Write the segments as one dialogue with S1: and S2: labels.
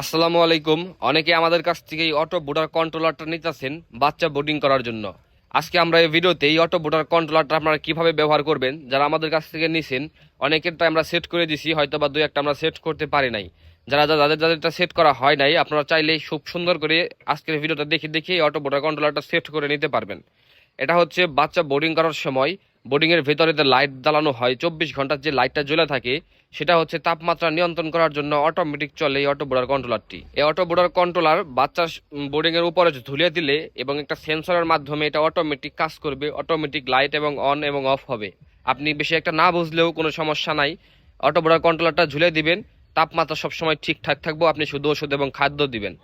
S1: আসসালামু আলাইকুম। অনেকে আমাদের কাছ থেকে এই অটো বোর্ডার কন্ট্রোলারটা নিতেছেন, বাচ্চা বোর্ডিং করার জন্য। আজকে আমরা এই ভিডিওতে এই অটো বোর্ডার কন্ট্রোলারটা আপনারা কীভাবে ব্যবহার করবেন, যারা আমাদের কাছ থেকে নিছেন, অনেকেরটা আমরা সেট করে দিছি হয়তো বা দুই একটা আমরা সেট করতে পারি নাই। যারা যাদের যাদেরটা সেট করা হয় নাই, আপনারা চাইলে খুব সুন্দর করে আজকের ভিডিওটা দেখে দেখে এই অটো বোর্ডার কন্ট্রোলারটা সেট করে নিতে পারবেন। এটা হচ্ছে বাচ্চা বোর্ডিং করার সময় বোর্ডিং এর ভেতরে যে লাইট জ্বালানো হয়, চব্বিশ ঘণ্টার যে লাইটটা জ্বলে থাকে, সেটা হচ্ছে তাপমাত্রা নিয়ন্ত্রণ করার জন্য অটোমেটিক চলে এই অটো বোর্ডার কন্ট্রোলারটি এই অটো বোর্ডার কন্ট্রোলার বাচ্চা বোর্ডিং এর উপরে ঝুলিয়ে দিলে এবং একটা সেন্সরের মাধ্যমে এটা অটোমেটিক কাজ করবে অটোমেটিক লাইট এবং অন এবং অফ হবে। আপনি বেশি একটা না বুঝলেও কোনো সমস্যা নাই। অটো বোর্ডার কন্ট্রোলারটা ঝুলে দিবেন, তাপমাত্রা সবসময় ঠিকঠাক থাকব, আপনি শুধু ওষুধ এবং খাদ্য দিবেন।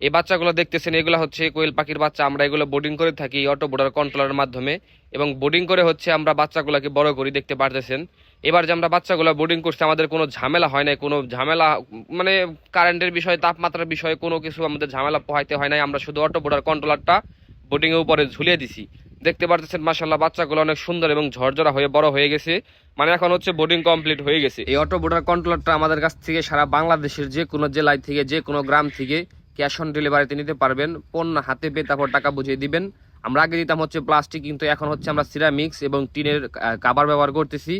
S1: এই বাচ্চাগুলো দেখতেছেন, এগুলো হচ্ছে কোয়েল পাখির বাচ্চা। আমরা এগুলো বোর্ডিং করে থাকি অটো বোর্ডার কন্ট্রোলারের মাধ্যমে এবং বোর্ডিং করে হচ্ছে আমরা বাচ্চাগুলোকে বড় করি, দেখতে পারতেছেন। এবার যে আমরা বাচ্চাগুলো বোর্ডিং করছি, আমাদের কোনো ঝামেলা হয় নাই, কোনো ঝামেলা মানে কারেন্টের বিষয়ে, তাপমাত্রার বিষয়ে কোনো কিছু আমাদের ঝামেলা পোহাইতে হয় নাই। আমরা শুধু অটো বোর্ডার কন্ট্রোলারটা বোর্ডিং এর উপরে ঝুলিয়ে দিছি। দেখতে পারতেছেন মাসাল্লাহ বাচ্চাগুলো অনেক সুন্দর এবং ঝরঝরা হয়ে বড় হয়ে গেছে। মানে এখন হচ্ছে বোর্ডিং কমপ্লিট হয়ে গেছে। এই অটো বোর্ডার কন্ট্রোলারটা আমাদের কাছ থেকে সারা বাংলাদেশের যে কোনো জেলায় থেকে, যে কোনো গ্রাম থেকে ক্যাশ অন ডেলিভারিতে নিতে পারবেন, পণ্য হাতে পেয়ে তারপর টাকা বুঝিয়ে দিবেন। আমরা আগে দিতাম হচ্ছে প্লাস্টিক, কিন্তু এখন হচ্ছে আমরা সিরামিক্স এবং টিনের কাবার ব্যবহার করতেছি।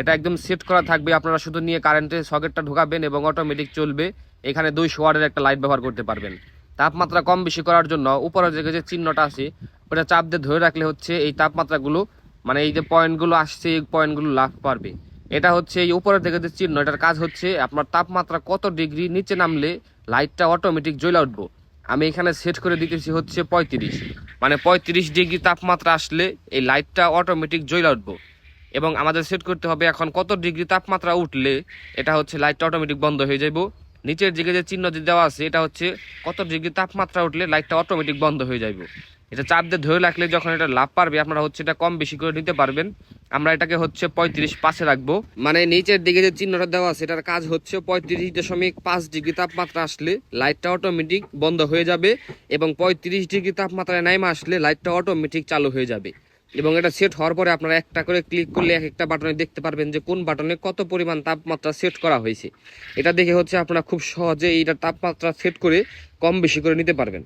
S1: এটা একদম সেট করা থাকবে, আপনারা শুধু নিয়ে কারেন্টের সকেটটা ঢোকাবেন এবং অটোমেটিক চলবে। এখানে দুইশো ওয়ার্ডের একটা লাইট ব্যবহার করতে পারবেন। তাপমাত্রা কম বেশি করার জন্য উপরের দিকে যে চিহ্নটা আছে, ওটা চাপ দিয়ে ধরে রাখলে হচ্ছে এই তাপমাত্রাগুলো মানে এই যে পয়েন্টগুলো আসছে, এই পয়েন্টগুলো লাভ পারবে। এটা হচ্ছে এই উপরের দিকে যে চিহ্ন, এটার কাজ হচ্ছে আপনার তাপমাত্রা কত ডিগ্রি নিচে নামলে লাইটটা অটোমেটিক জ্বলে উঠবো। আমি এখানে সেট করে দিতেছি হচ্ছে পঁয়ত্রিশ। মানে পঁয়ত্রিশ ডিগ্রি তাপমাত্রা আসলে এই লাইটটা অটোমেটিক জ্বলে উঠবো। এবং আমাদের সেট করতে হবে এখন কত ডিগ্রি তাপমাত্রা উঠলে এটা হচ্ছে লাইটটা অটোমেটিক বন্ধ হয়ে যাব নিচের দিকে যে চিহ্ন যে দেওয়া আছে, এটা হচ্ছে কত ডিগ্রি তাপমাত্রা উঠলে লাইটটা অটোমেটিক বন্ধ হয়ে যাবে এটা চাপ দিয়ে ধরে রাখলে যখন এটা লাভ পারবে, আপনারা হচ্ছে এটা কম বেশি করে নিতে পারবেন। আমরা এটাকে হচ্ছে পঁয়ত্রিশ পাশে রাখব। মানে নিচের দিকে যে চিহ্নটা দেওয়া আছে, এটার কাজ হচ্ছে পঁয়ত্রিশ দশমিক পাঁচ ডিগ্রি তাপমাত্রা আসলে লাইটটা অটোমেটিক বন্ধ হয়ে যাবে এবং পঁয়ত্রিশ ডিগ্রি তাপমাত্রায় নাইমা আসলে লাইটটা অটোমেটিক চালু হয়ে যাবে। এবং এটা সেট হওয়ার পরে আপনারা একটা করে ক্লিক করলে এক একটা বাটনে দেখতে পারবেন যে কোন বাটনে কত পরিমাণ তাপমাত্রা সেট করা হয়েছে। এটা দেখে হচ্ছে আপনারা খুব সহজে এইটা তাপমাত্রা সেট করে কম বেশি করে নিতে পারবেন।